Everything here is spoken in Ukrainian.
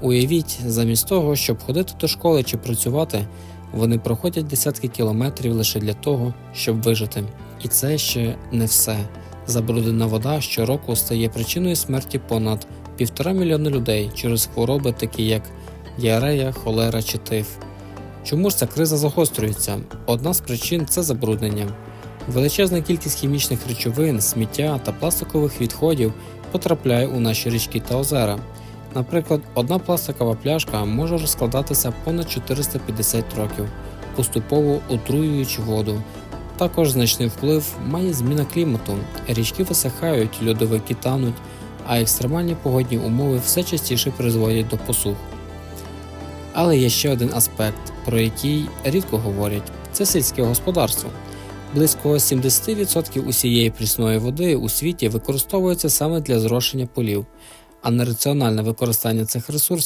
Уявіть, замість того, щоб ходити до школи чи працювати, вони проходять десятки кілометрів лише для того, щоб вижити. І це ще не все. Забруднена вода щороку стає причиною смерті понад півтора мільйона людей через хвороби, такі як діарея, холера чи тиф. Чому ж ця криза загострюється? Одна з причин це забруднення. Величезна кількість хімічних речовин, сміття та пластикових відходів потрапляє у наші річки та озера. Наприклад, одна пластикова пляшка може розкладатися понад 450 років, поступово отруюючи воду. Також значний вплив має зміна клімату. Річки висихають, льодовики тануть, а екстремальні погодні умови все частіше призводять до посух. Але є ще один аспект, про який рідко говорять це сільське господарство. Близько 70% усієї прісної води у світі використовується саме для зрошення полів, а не раціональне використання цих ресурсів